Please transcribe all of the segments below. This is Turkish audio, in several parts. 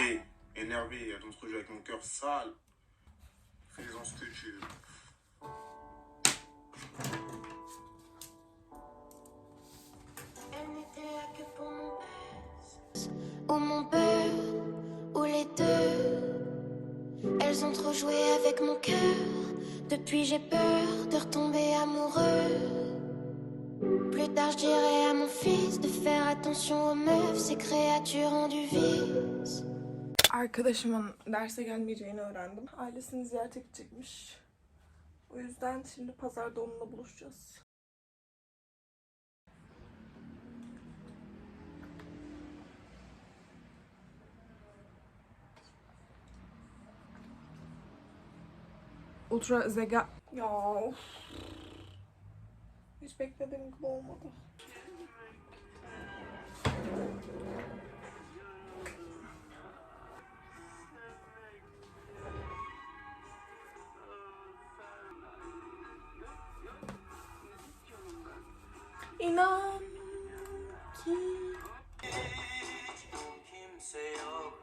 énervé. Énervé, ton truc avec mon cœur sale. Fais-en ce que tu veux. Elle n'était là que pour mon père. Ou mon père, ou les deux? Elles ont trop joué avec mon cœur. Depuis j'ai peur de retomber amoureux. Plus tard je dirai à mon fils de faire attention aux meufs, ces créatures ont du vice. Arkadaşımın derse gelmeyeceğini öğrendim. Ailesini ziyarete gidecekmiş. O yüzden şimdi pazarda onunla buluşacağız. Ultra Zega... Ya of. Hiç beklediğim gibi olmadı.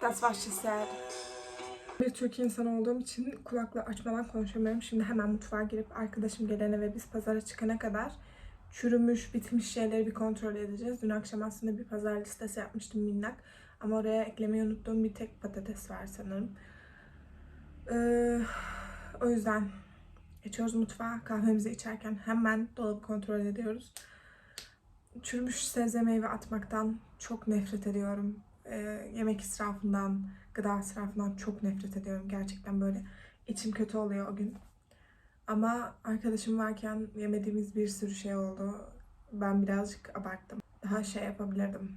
That's what she said. Bir Türk insanı olduğum için kulaklığı açmadan konuşamıyorum. Şimdi hemen mutfağa girip arkadaşım gelene ve biz pazara çıkana kadar çürümüş, bitmiş şeyleri bir kontrol edeceğiz. Dün akşam aslında bir pazar listesi yapmıştım minnak. Ama oraya eklemeyi unuttuğum bir tek patates var sanırım. Ee, o yüzden geçiyoruz mutfağa. Kahvemizi içerken hemen dolabı kontrol ediyoruz. Çürümüş sebze meyve atmaktan çok nefret ediyorum. Ee, yemek israfından, gıda israfından çok nefret ediyorum. Gerçekten böyle içim kötü oluyor o gün. Ama arkadaşım varken yemediğimiz bir sürü şey oldu. Ben birazcık abarttım. Daha şey yapabilirdim.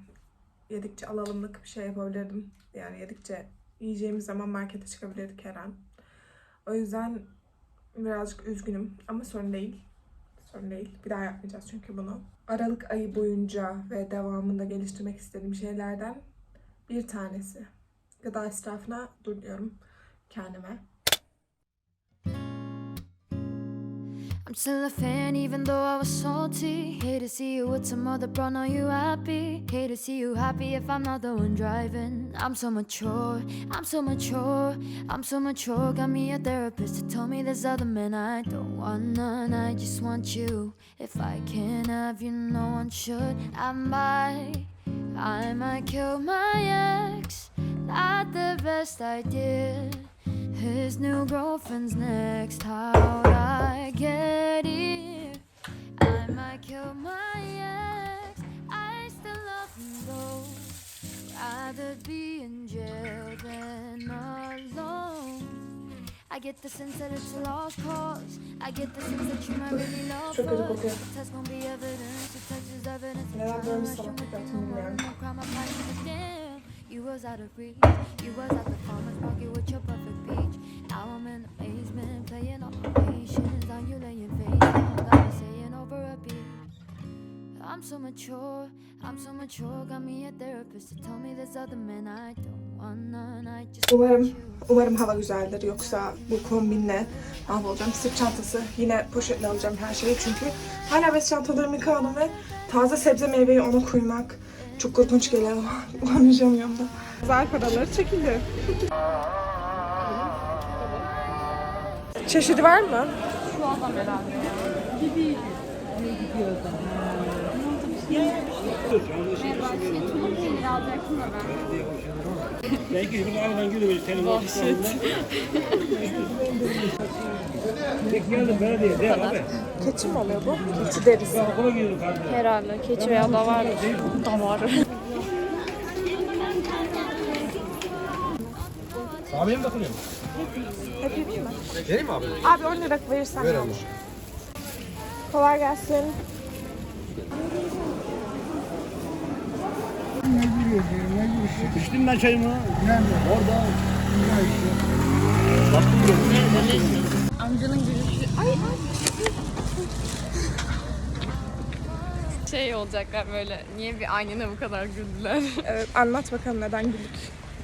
Yedikçe alalımlık bir şey yapabilirdim. Yani yedikçe yiyeceğimiz zaman markete çıkabilirdik her an. O yüzden birazcık üzgünüm ama sorun değil. Sorun değil. Bir daha yapmayacağız çünkü bunu. Aralık ayı boyunca ve devamında geliştirmek istediğim şeylerden bir tanesi. Gıda israfına dur diyorum kendime. I'm still a fan even though I was salty. Hate to see you with some other bro, know you happy. Hate to see you happy if I'm not the one driving. I'm so mature, I'm so mature, I'm so mature. Got me a therapist to tell me there's other men I don't want none. I just want you. If I can't have you, no one should. I might, I might kill my ex. Not the best idea. His new girlfriend's next. How'd I get here? I might kill my ex. I still love him though. Rather be in jail than alone. I get the sense that it's a lost cause. I get the sense that you might really love us. test gon' be evidence. Test is evidence. You was out of reach. You was at the farmer's market with your perfect peach. Now I'm in the basement playing all my patience. Now you laying face got me saying over a beat. I'm so mature, I'm so mature. Got me a therapist to tell me there's other men I don't want none. I just want Umarım, umarım hava güzeldir. Yoksa bu kombinle mahvolacağım. Sırt çantası. Yine poşetle alacağım her şeyi. Çünkü hala bez çantalarımı yıkamadım ve taze sebze meyveyi ona koymak çok korkunç geliyor. Konuşamıyorum da. Güzel paraları çekildi. Çeşidi var mı? Belki bir aynen gibi bir senin Vahşet. Bekleyelim belediye değil abi. Keçi mi oluyor bu? Keçi derisi. Ben okula gidiyorum kardeşim. Herhalde keçi veya davar. Davar. Abiye mi bakılıyor? Vereyim mi abi? Abi 10 lira verirsen Ver olur. Kolay gelsin. İçtim ben çayımı. Nerede? Orada. Baktım gördüm. Amcanın gülüşü. Ay ay. Şey olacaklar böyle. Niye bir annene bu kadar güldüler? Evet, anlat bakalım neden güldük.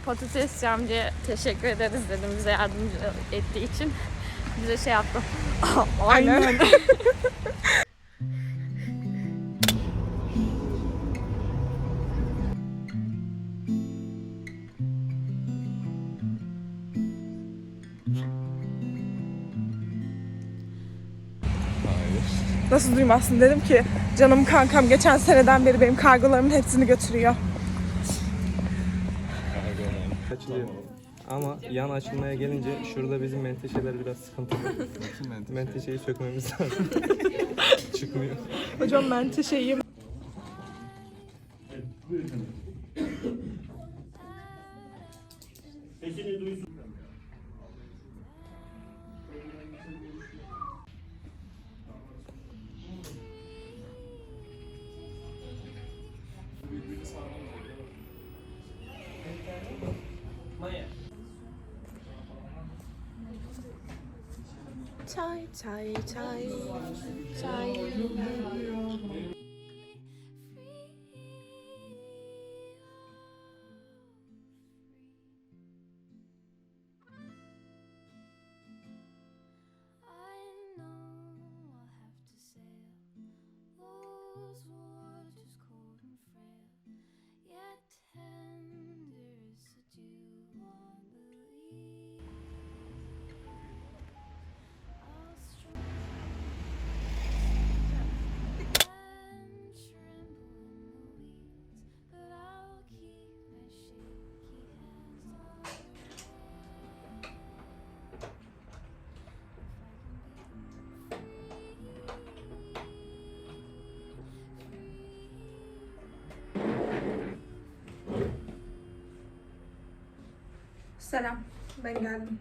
Patates camcıya teşekkür ederiz dedim bize yardımcı ettiği için. Bize şey yaptı. Aynen. Nasıl duymazsın dedim ki canım kankam geçen seneden beri benim kargolarımın hepsini götürüyor. açılıyor. Ama yan açılmaya gelince şurada bizim menteşeler biraz sıkıntılı. Menteşeyi sökmemiz lazım. Çıkmıyor. Hocam ben şeyim. Çay, tie, tie, tie, tie. Selam, ben geldim.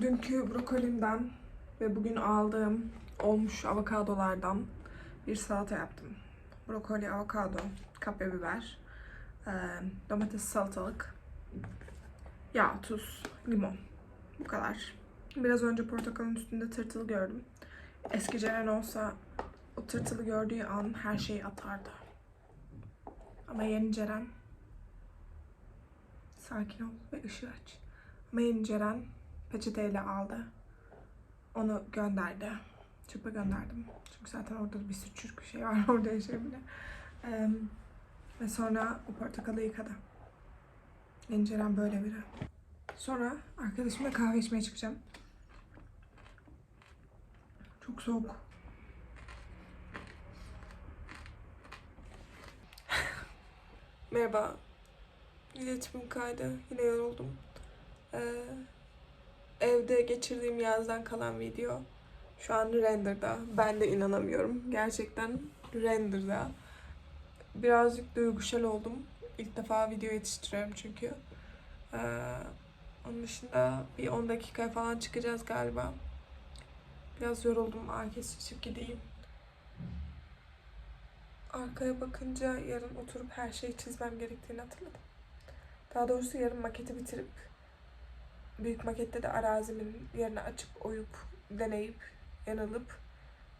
Dünkü brokolimden ve bugün aldığım olmuş avokadolardan bir salata yaptım. Brokoli, avokado, kapya biber, eee, domates, salatalık, yağ, tuz, limon. Bu kadar. Biraz önce portakalın üstünde tırtıl gördüm. Eski Ceren olsa o tırtılı gördüğü an her şeyi atardı. Ama yeni sakin ol ve ışığı aç. Ama yeni peçeteyle aldı. Onu gönderdi. Çöpe gönderdim. Çünkü zaten orada bir sürü çürük şey var orada yaşayabilir. Ee, ve sonra o portakalı yıkadı. Yeni böyle biri. Sonra arkadaşımla kahve içmeye çıkacağım. Çok soğuk. Merhaba. İletişimim kaydı. Yine yoruldum. Ee, evde geçirdiğim yazdan kalan video. Şu an renderda. Ben de inanamıyorum. Gerçekten renderda. Birazcık duygusal oldum. İlk defa video yetiştiriyorum çünkü. Ee, onun dışında bir 10 dakikaya falan çıkacağız galiba. Biraz yoruldum. Herkes çıkıp gideyim. Arkaya bakınca yarın oturup her şeyi çizmem gerektiğini hatırladım. Daha doğrusu yarın maketi bitirip büyük makette de arazimin yerini açıp oyup deneyip yanılıp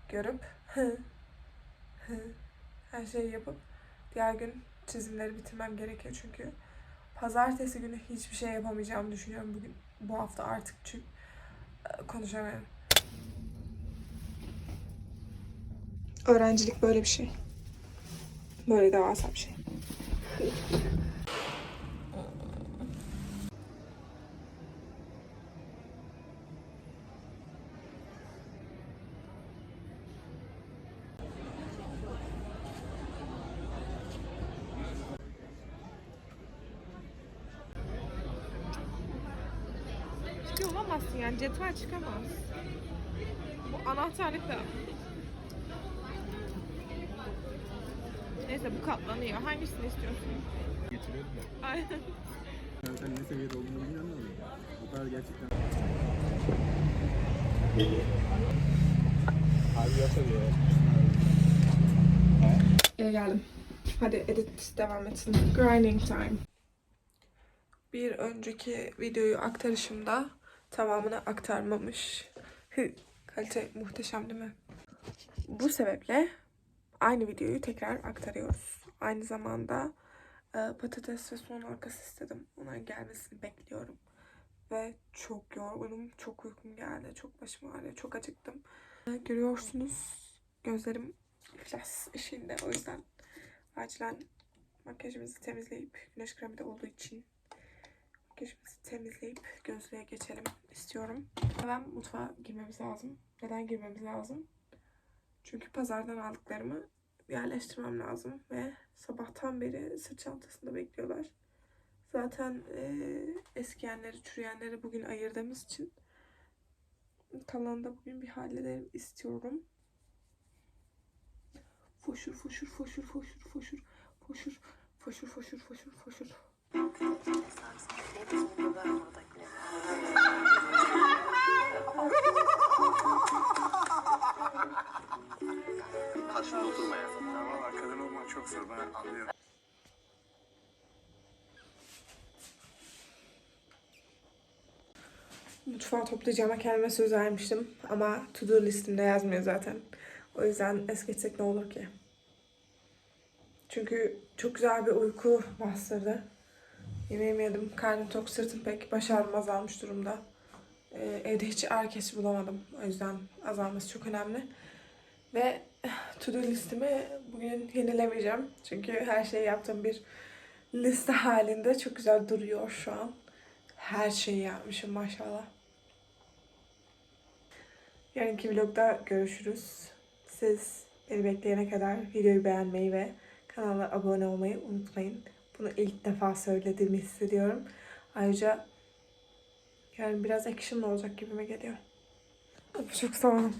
görüp her şeyi yapıp diğer gün çizimleri bitirmem gerekiyor çünkü pazartesi günü hiçbir şey yapamayacağımı düşünüyorum bugün bu hafta artık çünkü konuşamıyorum. Öğrencilik böyle bir şey. Böyle devasa bir şey. Çıkıyor olamazsın yani cetvel çıkamaz. Bu anahtarlıkla. Neyse bu katlanıyor. Hangisini istiyorsun? Getiriyorum ya. Aynen. Sen ne seviyede olduğunu bilmiyorum ama bu kadar gerçekten. Abi yapıyor ya. Geldim. Hadi edit devam etsin. Grinding time. Bir önceki videoyu aktarışımda tamamını aktarmamış. Hı, Kalite muhteşem değil mi? Bu sebeple aynı videoyu tekrar aktarıyoruz. Aynı zamanda e, patates ve soğan arkası istedim. Onların gelmesini bekliyorum. Ve çok yorgunum, çok uykum geldi, çok başım ağrıyor, çok acıktım. E, Görüyorsunuz gözlerim iflas işinde. O yüzden acilen makyajımızı temizleyip güneş kremi de olduğu için makyajımızı temizleyip gözlüğe geçelim istiyorum. Hemen mutfağa girmemiz lazım. Neden girmemiz lazım? Çünkü pazardan aldıklarımı yerleştirmem lazım ve sabahtan beri sırt çantasında bekliyorlar. Zaten eee eskiyenleri, çürüyenleri bugün ayırdığımız için kalanını da bugün bir halledelim istiyorum. Foşur foşur foşur foşur foşur foşur foşur foşur foşur foşur. Zor ben anlıyorum. Mutfağı toplayacağıma kendime söz vermiştim ama to do listimde yazmıyor zaten. O yüzden es geçsek ne olur ki? Çünkü çok güzel bir uyku bastırdı. Yemeğimi yedim, karnım tok, sırtım pek, baş ağrım azalmış durumda. Ee, evde hiç herkesi bulamadım. O yüzden azalması çok önemli. Ve to do listemi bugün yenilemeyeceğim. Çünkü her şeyi yaptığım bir liste halinde çok güzel duruyor şu an. Her şeyi yapmışım maşallah. Yarınki vlogda görüşürüz. Siz beni bekleyene kadar videoyu beğenmeyi ve kanala abone olmayı unutmayın. Bunu ilk defa söylediğimi hissediyorum. Ayrıca yani biraz action olacak gibime geliyor. Çok sağ olun.